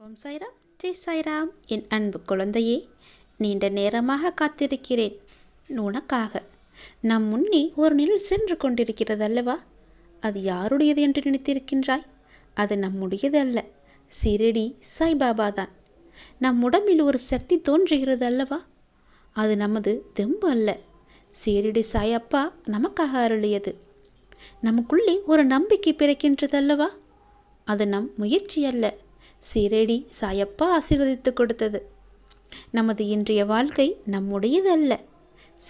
ஓம் சாய்ராம். ஜெய் சாய்ராம். என் அன்பு குழந்தையே நீண்ட நேரமாக காத்திருக்கிறேன். உனக்காக. நம் முன்னே ஒரு நிழல் சென்று கொண்டிருக்கிறது அல்லவா அது யாருடையது என்று நினைத்திருக்கின்றாய்? அது நம்முடையது அல்ல சிரடி சாய்பாபா தான் நம் உடம்பில் ஒரு சக்தி தோன்றுகிறது அல்லவா அது நமது தெம்பு அல்ல. சீரடி சாயப்பா நமக்காக அருளியது. நமக்குள்ளே ஒரு நம்பிக்கை பிறக்கின்றது அல்லவா அது நம் முயற்சி அல்ல. சீரடி சாயப்பா ஆசீர்வதித்து கொடுத்தது. நமது இன்றைய வாழ்க்கை நம்முடையது அல்ல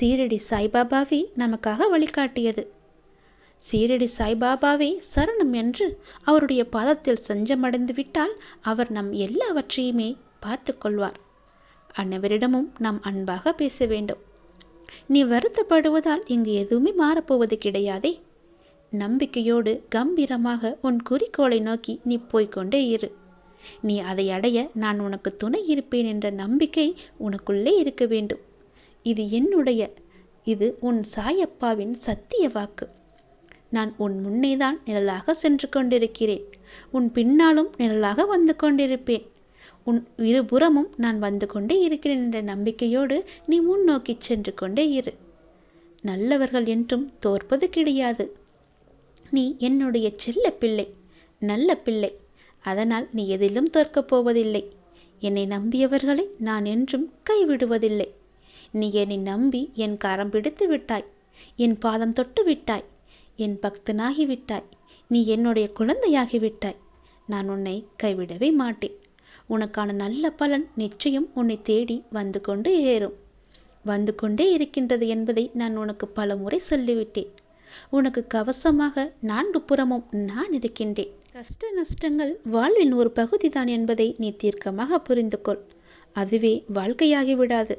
சீரடி சாய்பாபாவே நமக்காக வழிகாட்டியது. சீரடி சாய்பாபாவே சரணம் என்று அவருடைய பாதத்தில் சஞ்சமடைந்து விட்டால் அவர் நம் எல்லாவற்றையுமே பார்த்து கொள்வார். அனைவரிடமும் நாம் அன்பாக பேச வேண்டும். நீ வருத்தப்படுவதால் இங்கு எதுவுமே மாறப்போவது கிடையாதே. நம்பிக்கையோடு கம்பீரமாக உன் குறிக்கோளை நோக்கி நீ போய்க்கொண்டே இரு. நீ அதை அடைய நான் உனக்கு துணை இருப்பேன் என்ற நம்பிக்கை உனக்குள்ளே இருக்க வேண்டும். இது என்னுடைய இது உன் சாயப்பாவின் சத்திய வாக்கு. நான் உன் முன்னேதான் நிழலாக சென்று கொண்டிருக்கிறேன். உன் பின்னாலும் நிழலாக வந்து கொண்டிருப்பேன். உன் இருபுறமும் நான் வந்து கொண்டே இருக்கிறேன் என்ற நம்பிக்கையோடு நீ முன்னோக்கி சென்று கொண்டே இரு. நல்லவர்கள் என்றும் தோற்பது கிடையாது. நீ என்னுடைய செல்ல பிள்ளை நல்ல பிள்ளை. அதனால் நீ எதிலும் தோற்கப் போவதில்லை. என்னை நம்பியவர்களை நான் என்றும் கைவிடுவதில்லை. நீ என்னை நம்பி என் கரம் பிடித்து விட்டாய். என் பாதம் தொட்டு விட்டாய். என் பக்தனாகி விட்டாய். நீ என்னுடைய குழந்தையாகி விட்டாய். நான் உன்னை கைவிடவே மாட்டேன். உனக்கான நல்ல பலன் நிச்சயம் உன்னை தேடி வந்து கொண்டு ஏறும். வந்து கொண்டே இருக்கின்றது என்பதை நான் உனக்கு பல முறை சொல்லிவிட்டேன். உனக்கு கவசமாக நான்கு புறமும் நான் இருக்கின்றேன். கஷ்ட நஷ்டங்கள் வாழ்வின் ஒரு பகுதிதான் என்பதை நீ தீர்க்கமாக புரிந்து கொள். அதுவே வாழ்க்கையாகி விடாது.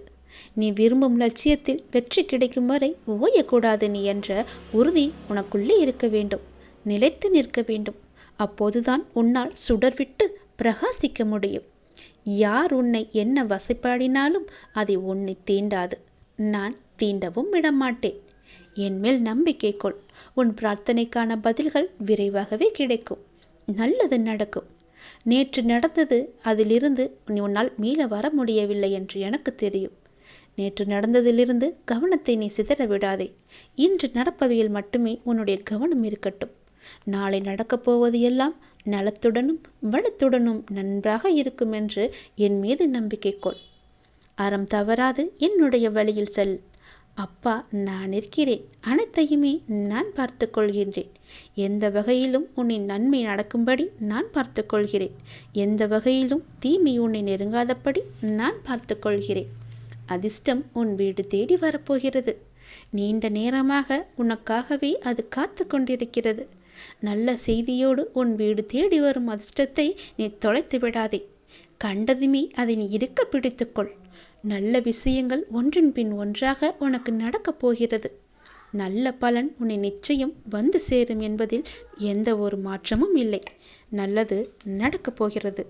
நீ விரும்பும் லட்சியத்தில் வெற்றி கிடைக்கும் வரை ஓயக்கூடாது நீ என்ற உறுதி உனக்குள்ளே இருக்க வேண்டும். நிலைத்து நிற்க வேண்டும். அப்போதுதான் உன்னால் சுடர்விட்டு பிரகாசிக்க முடியும். யார் உன்னை என்ன வசைப்பாடினாலும் அதை உன்னை தீண்டாது. நான் தீண்டவும் விடமாட்டேன். என்மேல் நம்பிக்கை கொள். உன் பிரார்த்தனைக்கான பதில்கள் விரைவாகவே கிடைக்கும். நல்லது நடக்கும். நேற்று நடந்தது அதிலிருந்து நீ உன்னால் மீள வர முடியவில்லை என்று எனக்கு தெரியும். நேற்று நடந்ததிலிருந்து கவனத்தை நீ சிதற விடாதே. இன்று நடப்பவையில் மட்டுமே உன்னுடைய கவனம் இருக்கட்டும். நாளை நடக்கப் போவது எல்லாம் நலத்துடனும் வளத்துடனும் நன்றாக இருக்கும் என்று என் மீது நம்பிக்கை கொள். அறம் தவறாது என்னுடைய வழியில் செல். அப்பா நான் இருக்கிறேன் அனைத்தையுமே நான் பார்த்து கொள்கின்றேன். எந்த வகையிலும் உன்னின் நன்மை நடக்கும்படி நான் பார்த்து கொள்கிறேன். எந்த வகையிலும் தீமை உன்னை நெருங்காதபடி நான் பார்த்து கொள்கிறேன். அதிர்ஷ்டம் உன் வீடு தேடி வரப்போகிறது. நீண்ட நேரமாக உனக்காகவே அது காத்து கொண்டிருக்கிறது. நல்ல செய்தியோடு உன் வீடு தேடி வரும் அதிர்ஷ்டத்தை நீ தொலைத்து விடாதே. கண்டதுமே அதை நீ இருக்க பிடித்துக்கொள் நல்ல விஷயங்கள் ஒன்றின் பின் ஒன்றாக உனக்கு நடக்கப் போகிறது. நல்ல பலன் உன்னை நிச்சயம் வந்து சேரும் என்பதில் எந்த ஒரு மாற்றமும் இல்லை. நல்லது நடக்கப் போகிறது.